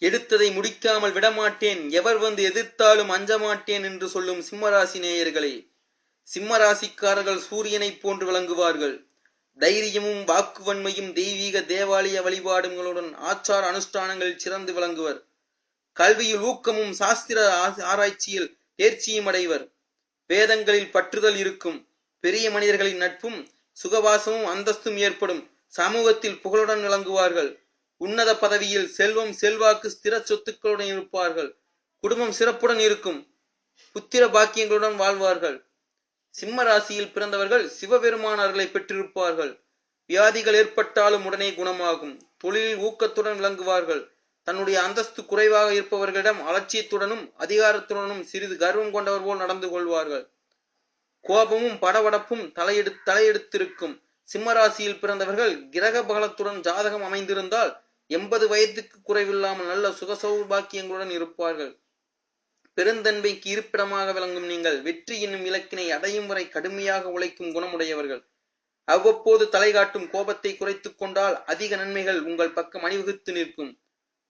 எடுத்ததை முடிக்காமல் விடமாட்டேன். எவர் வந்து எதிர்த்தாலும் அஞ்சமாட்டேன் என்று சொல்லும் சிம்மராசி நேயர்களே. சிம்மராசிக்காரர்கள் சூரியனைப் போன்று விளங்குவார்கள். தைரியமும் வாக்குவன்மையும் தெய்வீக தேவாலய வழிபாடுகளுடன் ஆச்சார அனுஷ்டானங்களில் சிறந்து விளங்குவர். கல்வியில் ஊக்கமும் சாஸ்திர ஆ- ஆராய்ச்சியில் தேர்ச்சியும் அடைவர். வேதங்களில் பற்றுதல் இருக்கும். பெரிய மனிதர்களின் நட்பும் சுகவாசமும் அந்தஸ்தும் ஏற்படும். சமூகத்தில் புகழுடன் விளங்குவார்கள். உன்னத பதவியில் செல்வம் செல்வாக்கு ஸ்திர சொத்துக்களுடன் இருப்பார்கள். குடும்பம் சிறப்புடன் இருக்கும். புத்திர பாக்கியங்களுடன் வாழ்வார்கள். சிம்ம ராசியில் பிறந்தவர்கள் சிவபெருமானார்களை பெற்றிருப்பார்கள். வியாதிகள் ஏற்பட்டாலும் உடனே குணமாகும். தொழிலில் ஊக்கத்துடன் விளங்குவார்கள். தன்னுடைய அந்தஸ்து குறைவாக இருப்பவர்களிடம் அலட்சியத்துடனும் அதிகாரத்துடனும் சிறிது கர்வம் கொண்டவர் போல் நடந்து கொள்வார்கள். கோபமும் படபடப்பும் தலையெடு தலையெடுத்திருக்கும். சிம்மராசியில் பிறந்தவர்கள் கிரக பகலத்துடன் ஜாதகம் அமைந்திருந்தால் எண்பது வயதுக்கு குறைவில்லாமல் நல்ல சுக சௌபாக்கியங்களுடன் இருப்பார்கள். பெருந்தன்மைக்கு இருப்பிடமாக விளங்கும் நீங்கள் வெற்றி என்னும் இலக்கினை அடையும் வரை கடுமையாக உழைக்கும் குணமுடையவர்கள். அவ்வப்போது தலை காட்டும் கோபத்தை குறைத்துக் கொண்டால் அதிக நன்மைகள் உங்கள் பக்கம் அணிவகுத்து நிற்கும்.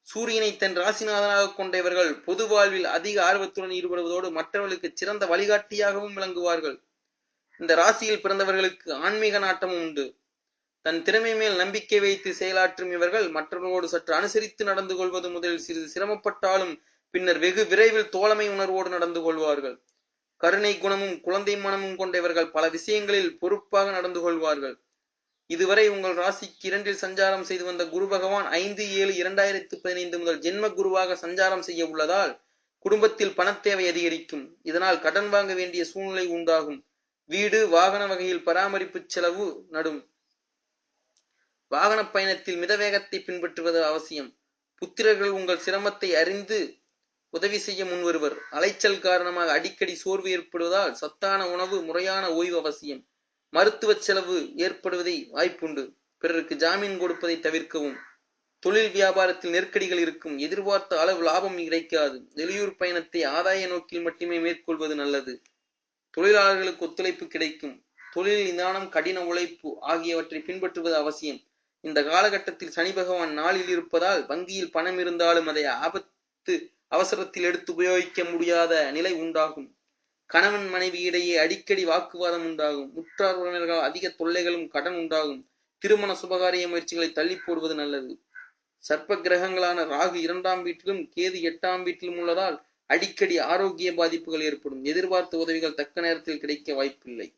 சூரியனை தன் ராசிநாதனாக கொண்ட இவர்கள் பொது வாழ்வில் அதிக ஆர்வத்துடன் ஈடுபடுவதோடு மற்றவர்களுக்கு சிறந்த வழிகாட்டியாகவும் விளங்குவார்கள். இந்த ராசியில் பிறந்தவர்களுக்கு ஆன்மீக நாட்டமும் உண்டு. தன் திறமை மேல் நம்பிக்கை வைத்து செயலாற்றும் இவர்கள் மற்றவர்களோடு சற்று அனுசரித்து நடந்து கொள்வது முதலில் சிறிது சிரமப்பட்டாலும் பின்னர் வெகு விரைவில் தோழமை உணர்வோடு நடந்து கொள்வார்கள். கருணை குணமும் குழந்தை மனமும் கொண்ட இவர்கள் பல விஷயங்களில் பொறுப்பாக நடந்து கொள்வார்கள். இதுவரை உங்கள் ராசிக்கு இரண்டில் சஞ்சாரம் செய்து வந்த குரு பகவான் ஐந்து ஏழு இரண்டாயிரத்து பதினைந்து முதல் ஜென்ம குருவாக சஞ்சாரம் செய்ய உள்ளதால் குடும்பத்தில் பணத்தேவை அதிகரிக்கும். இதனால் கடன் வாங்க வேண்டிய சூழ்நிலை உண்டாகும். வீடு வாகன வகையில் பராமரிப்பு செலவு நடும். வாகன பயணத்தில் மிதவேகத்தை பின்பற்றுவது அவசியம். புத்திரர்கள் உங்கள் சிரமத்தை அறிந்து உதவி செய்ய முன்வருவர். அலைச்சல் காரணமாக அடிக்கடி சோர்வு ஏற்படுவதால் சத்தான உணவு முறையான ஓய்வு அவசியம். மருத்துவ செலவு ஏற்படுவதை வாய்ப்புண்டு. பிறருக்கு ஜாமீன் கொடுப்பதை தவிர்க்கவும். தொழில் வியாபாரத்தில் நெருக்கடிகள் இருக்கும். எதிர்பார்த்த அளவு லாபம் கிடைக்காது. வெளியூர் பயணத்தை ஆதாய நோக்கில் மட்டுமே மேற்கொள்வது நல்லது. தொழிலாளர்களுக்கு ஒத்துழைப்பு கிடைக்கும். தொழில் நிதானம் கடின உழைப்பு ஆகியவற்றை பின்பற்றுவது அவசியம். இந்த காலகட்டத்தில் சனி பகவான் நாளில் இருப்பதால் வங்கியில் பணம் இருந்தாலும் அதை ஆபத்து அவசரத்தில் எடுத்து உபயோகிக்க முடியாத நிலை உண்டாகும். கணவன் மனைவி இடையே அடிக்கடி வாக்குவாதம் உண்டாகும். உற்றார் உறவினர்கள் அதிக தொல்லைகளும் கடன் உண்டாகும். திருமண சுபகாரிய முயற்சிகளை தள்ளி போடுவது நல்லது. சர்ப்ப கிரகங்களான ராகு இரண்டாம் வீட்டிலும் கேது எட்டாம் வீட்டிலும் உள்ளதால் அடிக்கடி ஆரோக்கிய பாதிப்புகள் ஏற்படும். எதிர்பார்த்த உதவிகள் தக்க நேரத்தில் கிடைக்க வாய்ப்பில்லை.